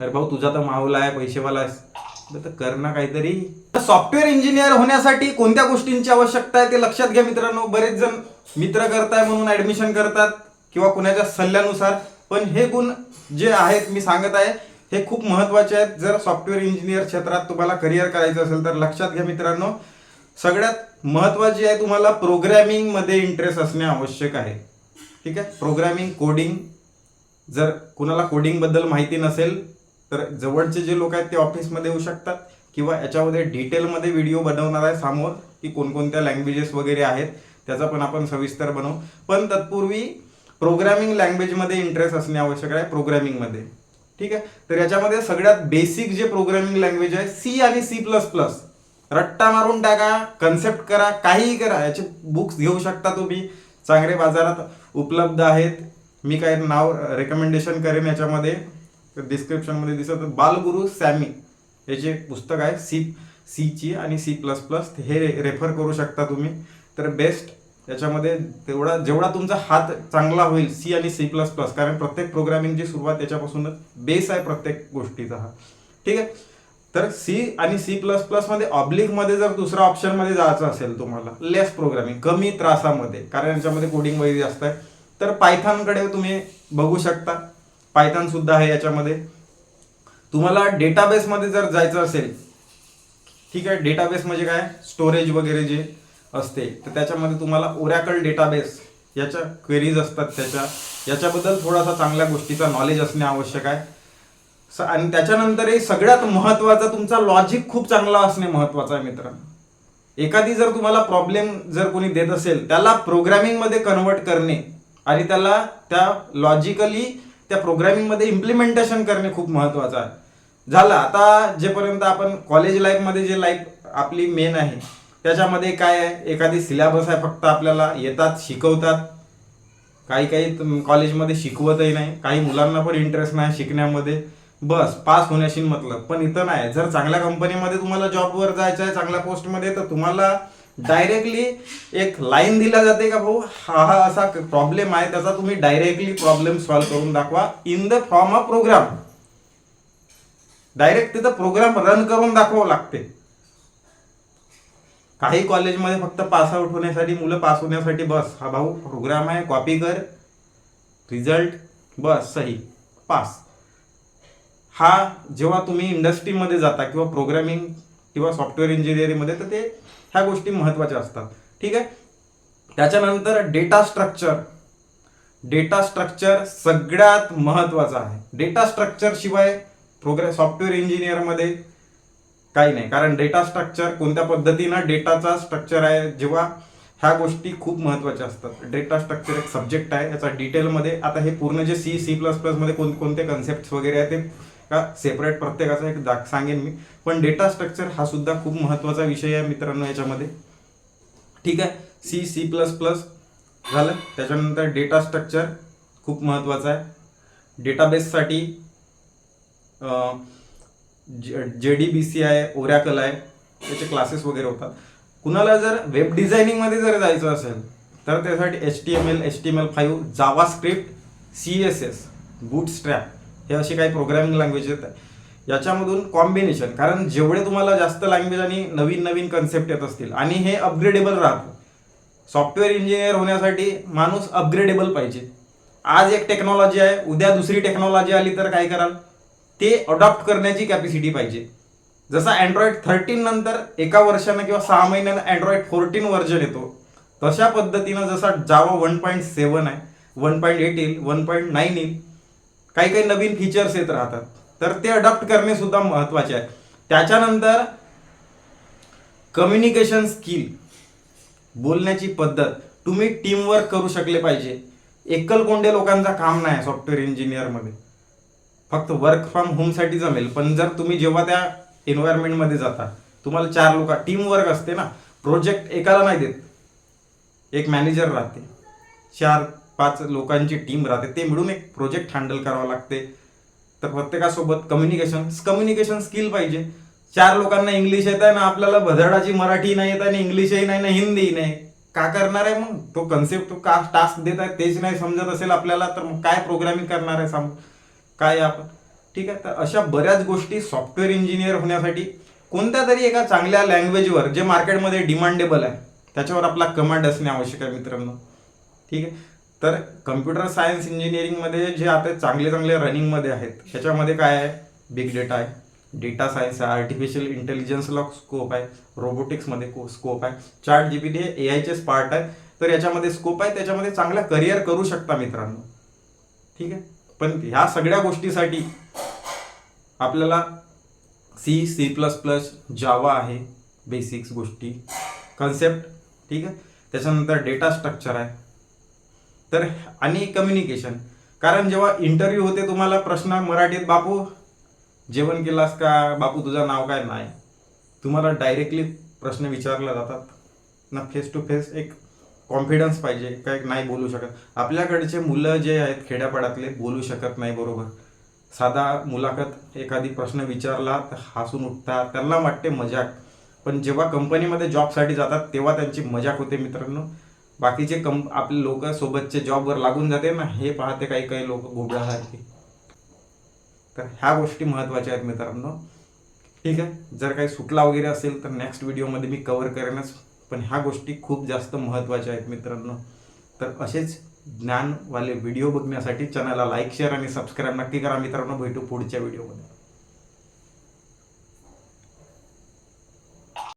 अरे भाऊ तुझा तर माहोल आहे पैसेवाला आहेस. तर कर ना काहीतरी. सॉफ्टवेअर इंजिनियर होण्यासाठी कोणत्या गोष्टींची आवश्यकता आहे ते लक्षात घ्या मित्रांनो. बरेच जण मित्र करताय म्हणून ऍडमिशन करतात किंवा कुणाच्या सल्ल्यानुसार. पण हे गुण जे आहेत मी सांगत आहे हे खूप महत्त्वाचे आहेत. जर सॉफ्टवेअर इंजिनियर क्षेत्रात तुम्हाला करिअर करायचं असेल तर लक्षात घ्या मित्रांनो. सगळ्यात महत्वाची आहे तुम्हाला प्रोग्रॅमिंगमध्ये इंटरेस्ट असणे आवश्यक आहे. ठीक आहे? प्रोग्रॅमिंग कोडिंग जर कुणाला कोडिंगबद्दल माहिती नसेल तर जवळचे जे लोक आहेत ते ऑफिसमध्ये येऊ शकतात किंवा याच्यामध्ये डिटेलमध्ये व्हिडिओ बनवणार आहे समोर की कोणकोणत्या लँग्वेजेस वगैरे आहेत त्याचा पण आपण सविस्तर बनवू. पण तत्पूर्वी प्रोग्रॅमिंग लँग्वेजमध्ये इंटरेस्ट असणे आवश्यक आहे प्रोग्रॅमिंगमध्ये ठीक आहे? तर याच्यामध्ये सगळ्यात बेसिक जे प्रोग्रॅमिंग लँग्वेज आहे सी आणि सी प्लस प्लस रट्टा मारून टाका कन्सेप्ट करा काहीही करा. याचे बुक्स घेऊ शकता तुम्ही. चांगले बाजारात उपलब्ध आहेत. मी काही नाव रेकमेंडेशन करेन याच्यामध्ये. तर डिस्क्रिप्शनमध्ये दिसत बालगुरु सॅमी हे जे पुस्तक आहे सी सीची आणि सी प्लस प्लस हे रेफर करू शकता तुम्ही. तर बेस्ट याच्यामध्ये तेवढा जेवढा तुमचा हात चांगला होईल सी आणि सी प्लस प्लस कारण प्रत्येक प्रोग्रामिंगची सुरुवात त्याच्यापासूनच बेस आहे प्रत्येक गोष्टीचा हा. ठीक आहे? तर सी आणि सी प्लस प्लसमध्ये ऑब्लिकमध्ये जर दुसऱ्या ऑप्शनमध्ये जायचं असेल तुम्हाला लेस प्रोग्रामिंग कमी त्रासामध्ये कारण याच्यामध्ये कोडिंग वगैरे जास्त आहे. तर पायथानकडे तुम्ही बघू शकता. पायथन सुद्धा आहे याच्यामध्ये. तुम्हाला डेटाबेसमध्ये जर जायचं असेल ठीक आहे डेटाबेस म्हणजे काय? स्टोरेज वगैरे जे असते तर त्याच्यामध्ये तुम्हाला ओरॅकल डेटाबेस याच्या क्वेरीज असतात त्याच्या. याच्याबद्दल थोडासा चांगल्या गोष्टीचा नॉलेज असणे आवश्यक आहे. स- आणि त्याच्यानंतरही सगळ्यात महत्त्वाचा तुमचा लॉजिक खूप चांगला असणे महत्वाचं आहे मित्रांनो. एखादी जर तुम्हाला प्रॉब्लेम जर कोणी देत असेल त्याला प्रोग्रॅमिंगमध्ये कन्वर्ट करणे आणि त्याला त्या लॉजिकली त्या प्रोग्रॅमिंगमध्ये इम्प्लिमेंटेशन करणे खूप महत्वाचं आहे. झालं आता जेपर्यंत आपण कॉलेज लाईफमध्ये जे लाईफ आपली मेन आहे त्याच्यामध्ये काय आहे? एखादी सिलेबस आहे फक्त आपल्याला येतात शिकवतात. काही काही तुम- कॉलेजमध्ये शिकवतही नाही. काही मुलांना पण इंटरेस्ट नाही शिकण्यामध्ये. बस पास होण्याशी मतलब. पण इथं नाही. जर चांगल्या कंपनीमध्ये तुम्हाला जॉबवर जायचं आहे चांगल्या पोस्टमध्ये तर तुम्हाला डायरेक्टली एक लाईन दिला जाते का भाऊ? हा हा असा प्रॉब्लेम आहे. त्याचा तुम्ही डायरेक्टली प्रॉब्लेम सॉल्व्ह करून दाखवा. In the form of program direct तिथं प्रोग्राम रन करून दाखवावं लागते. काही कॉलेजमध्ये फक्त पास आउट होण्यासाठी मुलं पास होण्यासाठी बस. हा भाऊ प्रोग्राम आहे कॉपी कर. रिझल्ट बस सही. पास हा जेव्हा तुम्ही इंडस्ट्रीमध्ये जाता किंवा प्रोग्रामिंग किंवा सॉफ्टवेअर इंजिनिअरिंगमध्ये तर ते ह्या गोष्टी महत्त्वाच्या असतात. ठीक आहे? त्याच्यानंतर डेटा स्ट्रक्चर डेटा स्ट्रक्चर सगळ्यात महत्त्वाचा आहे. डेटा स्ट्रक्चर शिवाय प्रोग्रेस सॉफ्टवेअर इंजिनियरमध्ये काही नाही. कारण डेटा स्ट्रक्चर कोणत्या पद्धतीनं डेटाचा स्ट्रक्चर आहे जेव्हा ह्या गोष्टी खूप महत्त्वाच्या असतात. डेटा स्ट्रक्चर एक सब्जेक्ट आहे. याचा डिटेलमध्ये आता हे पूर्ण जे सी सी प्लस प्लसमध्ये कोणकोणते कन्सेप्ट वगैरे आहे ते का सेपरेट प्रत्येकाचा एक दाख सांगेन मी. पण डेटा स्ट्रक्चर हा सुद्धा खूप महत्त्वाचा विषय आहे मित्रांनो याच्यामध्ये. ठीक आहे? सी सी प्लस प्लस झालं. त्याच्यानंतर डेटा स्ट्रक्चर खूप महत्त्वाचं आहे. डेटाबेससाठी जे डी बी सी आहे ओरॅकल आहे. त्याचे क्लासेस वगैरे होतात. कुणाला जर वेब डिझायनिंगमध्ये जर जायचं असेल तर त्यासाठी H T M L H T M L five JavaScript C S S Bootstrap हे असे काही प्रोग्रॅमिंग लँग्वेज आहेत. याच्यामधून कॉम्बिनेशन कारण जेवढे तुम्हाला जास्त लँग्वेज आणि नवीन नवीन कन्सेप्ट येत असतील आणि हे अपग्रेडेबल राहतं. सॉफ्टवेअर इंजिनियर होण्यासाठी माणूस अपग्रेडेबल पाहिजे. आज एक टेक्नॉलॉजी आहे उद्या दुसरी टेक्नॉलॉजी आली तर काय कराल? ते अडॉप्ट करण्याची कॅपॅसिटी पाहिजे. जसा अँड्रॉइड थर्टीन नंतर एका वर्षानं किंवा सहा महिन्यानं अँड्रॉइड फोर्टीन व्हर्जन येतो तशा पद्धतीनं जसा जावा वन पॉईंट सेवन आहे वन पॉईंट एट येईल वन पॉईंट नाईन येईल काही काही नवीन फीचर्स येत राहतात. तर ते अडॉप्ट करणे सुद्धा महत्त्वाचे आहे. त्याच्यानंतर कम्युनिकेशन स्किल बोलण्याची पद्धत. तुम्ही टीमवर्क करू शकले पाहिजे. एकलकोंडे लोकांचा काम नाही सॉफ्टवेअर इंजिनियरमध्ये फक्त वर्क फ्रॉम होमसाठी जमेल. पण जर तुम्ही जेव्हा त्या एन्व्हायरमेंटमध्ये जाता तुम्हाला चार लोक टीमवर्क असते ना. प्रोजेक्ट एकाला नाही देत. एक मॅनेजर राहते. चार पाच लोकांची टीम राहते ते मिळून एक प्रोजेक्ट हँडल करावं लागते. तर प्रत्येकासोबत कम्युनिकेशन कम्युनिकेशन स्किल पाहिजे. चार लोकांना इंग्लिश येत आहे ना आपल्याला भदरडाची मराठी नाही येत आहे ना इंग्लिशही नाही ना हिंदी नाही. का करणार आहे मग? तो कन्सेप्ट तो का टास्क देत आहे तेच नाही समजत असेल आपल्याला तर मग काय प्रोग्रामिंग करणार आहे सांग? काय आपण ठीक आहे तर अशा बऱ्याच गोष्टी सॉफ्टवेअर इंजिनियर होण्यासाठी कोणत्या तरी एका चांगल्या लँग्वेजवर जे मार्केटमध्ये डिमांडेबल आहे त्याच्यावर आपला कमांड असणे आवश्यक आहे मित्रांनो. ठीक आहे? तर कम्प्युटर सायन्स इंजिनिअरिंगमध्ये जे आता चांगले चांगले रनिंगमध्ये आहेत ह्याच्यामध्ये काय आहे? बिग डेटा आहे. डेटा सायन्स आहे आर्टिफिशियल इंटेलिजन्सला स्कोप आहे रोबोटिक्समध्ये स्कोप आहे चार्ट जी पी टी हे ए आयचेच पार्ट आहे. तर याच्यामध्ये स्कोप आहे त्याच्यामध्ये चांगला करिअर करू शकता मित्रांनो. ठीक आहे? पण ह्या सगळ्या गोष्टीसाठी आपल्याला C C plus plus Java आहे बेसिक्स गोष्टी. कन्सेप्ट ठीक आहे? त्याच्यानंतर डेटा स्ट्रक्चर आहे. तर आणि कम्युनिकेशन कारण जेव्हा इंटरव्ह्यू होते तुम्हाला प्रश्न मराठीत बापू जेवण केलास का? बापू तुझं नाव काय? नाही. तुम्हाला डायरेक्टली प्रश्न विचारले जातात. ना फेस टू फेस एक कॉन्फिडन्स पाहिजे काय नाही बोलू शकत? आपल्याकडचे मुलं जे आहेत खेड्यापाड्यातले बोलू शकत नाही बरोबर. साधा मुलाखत एखादी प्रश्न विचारला तर हसून उठतात त्यांना वाटते मजाक. पण जेव्हा कंपनीमध्ये जॉबसाठी जातात तेव्हा त्यांची मजाक होते मित्रांनो. बाकीचे कं आपले लोक सोबतचे जॉबवर लागून जाते ना हे पाहते काही काही लोक घोबळासारखे तर ह्या गोष्टी महत्त्वाच्या आहेत मित्रांनो. ठीक आहे? जर काही सुटला वगैरे असेल तर नेक्स्ट व्हिडिओमध्ये मी कव्हर करेनच. पण ह्या गोष्टी खूप जास्त महत्त्वाच्या आहेत मित्रांनो. तर असेच ज्ञानवाले व्हिडिओ बघण्यासाठी चॅनलला लाईक शेअर आणि सबस्क्राईब नक्की करा मित्रांनो. भेटू पुढच्या व्हिडिओमध्ये